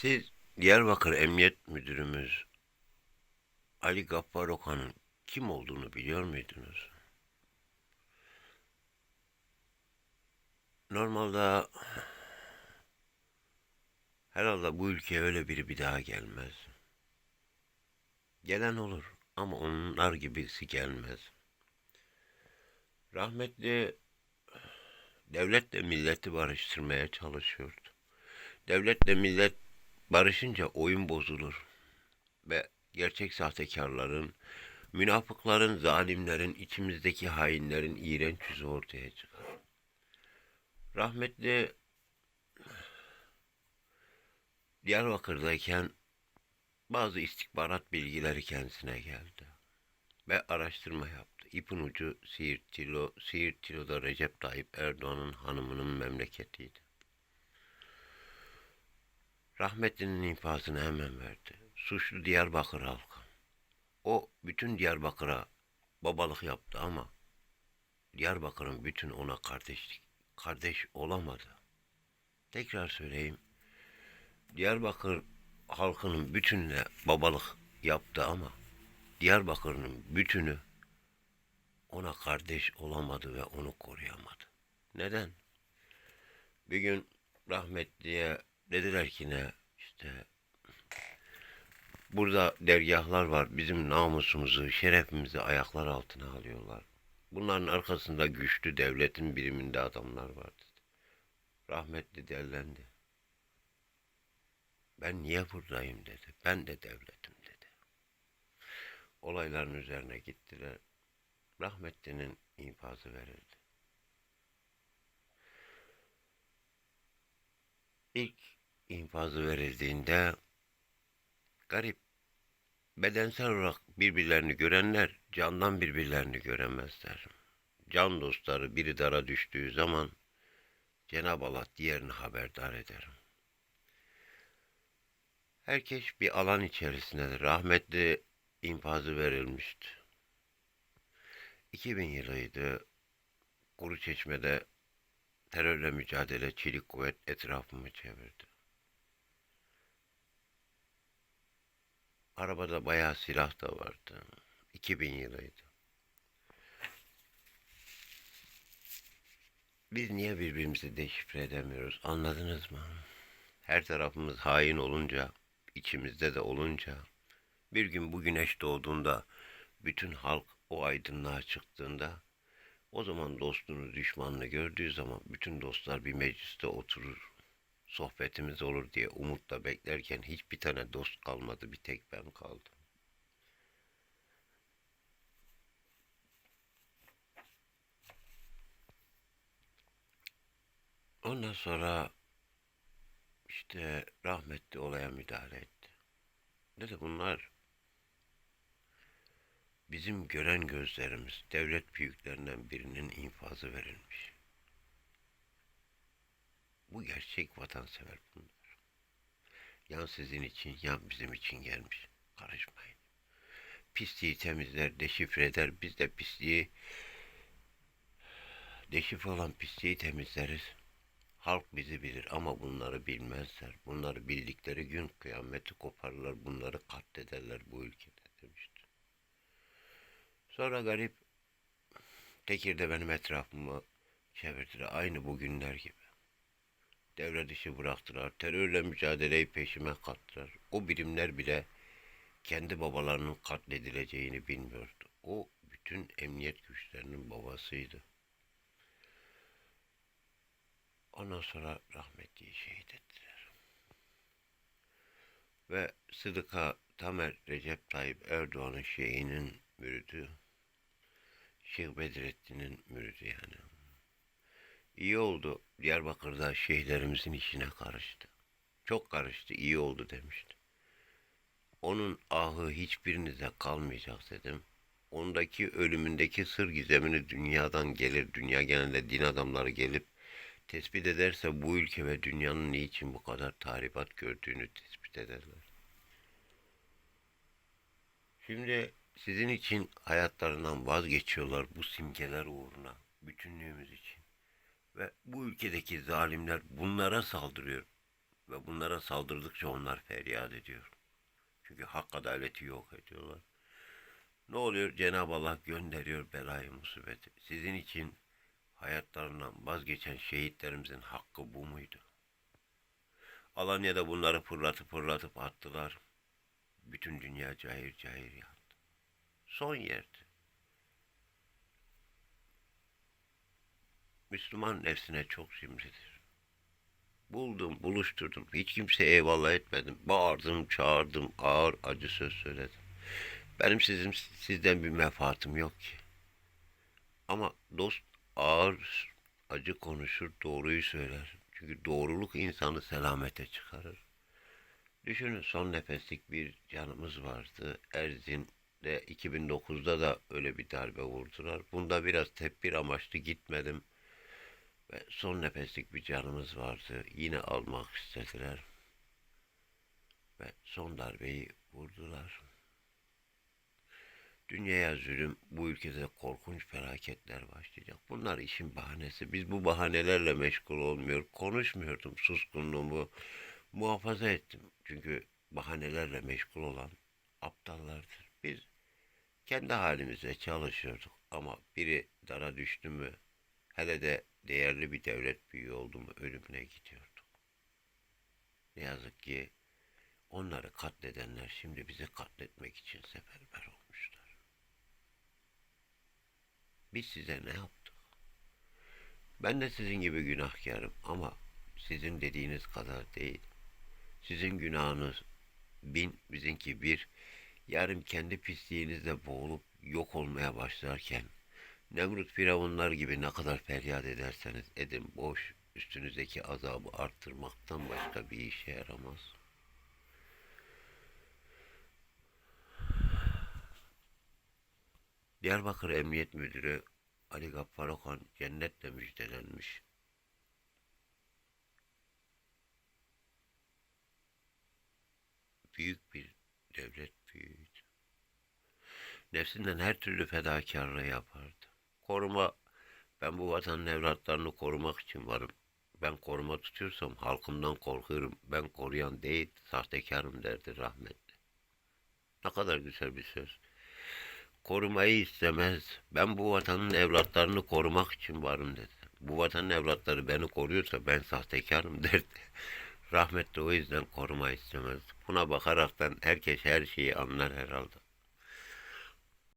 Siz Diyarbakır Emniyet Müdürümüz Ali Gaffar Okan'ın kim olduğunu biliyor muydunuz? Normalde herhalde bu ülkeye öyle biri bir daha gelmez. Gelen olur ama onlar gibisi gelmez. Rahmetli devletle milleti barıştırmaya çalışıyordu. Devletle millet barışınca oyun bozulur ve gerçek sahtekarların, münafıkların, zalimlerin, içimizdeki hainlerin iğrenç yüzü ortaya çıkar. Rahmetli Diyarbakır'dayken bazı istihbarat bilgileri kendisine geldi ve araştırma yaptı. İpin ucu Siirt Tilo, Siirt Tilo'da Recep Tayyip Erdoğan'ın hanımının memleketiydi. Rahmetlinin infazını hemen verdi. Suçlu Diyarbakır halkı. O bütün Diyarbakır'a babalık yaptı ama Diyarbakır'ın bütün ona kardeşlik, kardeş olamadı. Tekrar söyleyeyim. Diyarbakır halkının bütününe babalık yaptı ama Diyarbakır'ın bütünü ona kardeş olamadı ve onu koruyamadı. Neden? Bir gün rahmetliye dediler ki ne işte burada dergahlar var bizim namusumuzu, şerefimizi ayaklar altına alıyorlar. Bunların arkasında güçlü devletin biriminde adamlar var dedi. Rahmetli dellendi. Ben niye buradayım dedi. Ben de devletim dedi. Olayların üzerine gittiler. Rahmetlinin infazı verildi. İlk infazı verildiğinde garip bedensel olarak birbirlerini görenler candan birbirlerini göremezler. Can dostları biri dara düştüğü zaman Cenab-ı Allah diğerini haberdar eder. Herkes bir alan içerisindedir. Rahmetli infazı verilmişti. 2000 yılıydı. Kuruçeşme'de terörle mücadele çelik kuvvet etrafımı çevirdi. Arabada bayağı silah da vardı. 2000 yılıydı. Biz niye birbirimizi deşifre edemiyoruz anladınız mı? Her tarafımız hain olunca, içimizde de olunca, bir gün bu güneş doğduğunda, bütün halk o aydınlığa çıktığında, o zaman dostunu, düşmanını gördüğü zaman bütün dostlar bir mecliste oturur. Sohbetimiz olur diye umutla beklerken hiçbir tane dost kalmadı. Bir tek ben kaldım. Ondan sonra işte rahmetli olaya müdahale etti. Dedi bunlar bizim gören gözlerimiz devlet büyüklerinden birinin infazı verilmiş. Bu gerçek vatansever bunlar. Yan sizin için, yan bizim için gelmiş. Karışmayın. Pisliği temizler, deşifre eder. Biz de pisliği deşifre olan pisliği temizleriz. Halk bizi bilir ama bunları bilmezler. Bunları bildikleri gün kıyameti koparırlar. Bunları katlederler bu ülkede demişti. Sonra garip Tekir'de benim etrafımı çevirdiler. Aynı bugünler gibi. Devre dışı bıraktılar. Terörle mücadeleyi peşime kattılar. O birimler bile kendi babalarının katledileceğini bilmiyordu. O bütün emniyet güçlerinin babasıydı. Ondan sonra rahmetliyi şehit ettiler. Ve Sıdıka Tamer Recep Tayyip Erdoğan'ın şeyinin müridi. Şeyh Bedrettin'in müridi yani. İyi oldu Diyarbakır'da şeyhlerimizin işine karıştı. Çok karıştı, iyi oldu demişti. Onun ahı hiçbirinize kalmayacak dedim. Ondaki ölümündeki sır gizemini dünyadan gelir, dünya genelinde din adamları gelip tespit ederse bu ülke ve dünyanın niçin bu kadar tahribat gördüğünü tespit ederler. Şimdi sizin için hayatlarından vazgeçiyorlar bu simgeler uğruna, bütünlüğümüz için. Ve bu ülkedeki zalimler bunlara saldırıyor. Ve bunlara saldırdıkça onlar feryat ediyor. Çünkü hak adaleti yok ediyorlar. Ne oluyor? Cenab-ı Allah gönderiyor belayı musibeti. Sizin için hayatlarından vazgeçen şehitlerimizin hakkı bu muydu? Alanya'da bunları fırlatıp fırlatıp attılar. Bütün dünya cahil cahil yandı. Son yerdi. Müslüman nefsine çok cimridir. Buldum, buluşturdum. Hiç kimseye eyvallah etmedim. Bağırdım, çağırdım, ağır acı söz söyledim. Benim sizin sizden bir menfaatim yok ki. Ama dost ağır acı konuşur, doğruyu söyler. Çünkü doğruluk insanı selamete çıkarır. Düşünün son nefeslik bir canımız vardı. Erzin'de 2009'da da öyle bir darbe vurdular. Bunda biraz tedbir amaçlı gitmedim. Ve son nefeslik bir canımız vardı. Yine almak istediler. Ve son darbeyi vurdular. Dünyaya zulüm, bu ülkede korkunç felaketler başlayacak. Bunlar işin bahanesi. Biz bu bahanelerle meşgul olmuyor. Konuşmuyordum suskunluğumu. Muhafaza ettim. Çünkü bahanelerle meşgul olan aptallardır. Biz kendi halimize çalışıyorduk. Ama biri dara düştü mü, hele de değerli bir devlet büyüğü oldu mu ölümüne gidiyorduk. Ne yazık ki onları katledenler şimdi bizi katletmek için seferber olmuşlar. Biz size ne yaptık? Ben de sizin gibi günahkarım ama sizin dediğiniz kadar değil. Sizin günahınız bin, bizimki bir. Yarın kendi pisliğinizle boğulup yok olmaya başlarken Nemrut firavunlar gibi ne kadar feryat ederseniz edin boş üstünüzdeki azabı arttırmaktan başka bir işe yaramaz. Diyarbakır Emniyet Müdürü Ali Gaffar Okan cennetle müjdelenmiş. Büyük bir devlet büyüğüydü. Nefsinden her türlü fedakarlığı yapardı. Koruma, ben bu vatanın evlatlarını korumak için varım. Ben koruma tutuyorsam halkımdan korkuyorum. Ben koruyan değil, sahtekarım derdi rahmetli. Ne kadar güzel bir söz. Korumayı istemez. Ben bu vatanın evlatlarını korumak için varım dedi. Bu vatanın evlatları beni koruyorsa ben sahtekarım derdi. Rahmetli o yüzden koruma istemez. Buna bakaraktan herkes her şeyi anlar herhalde.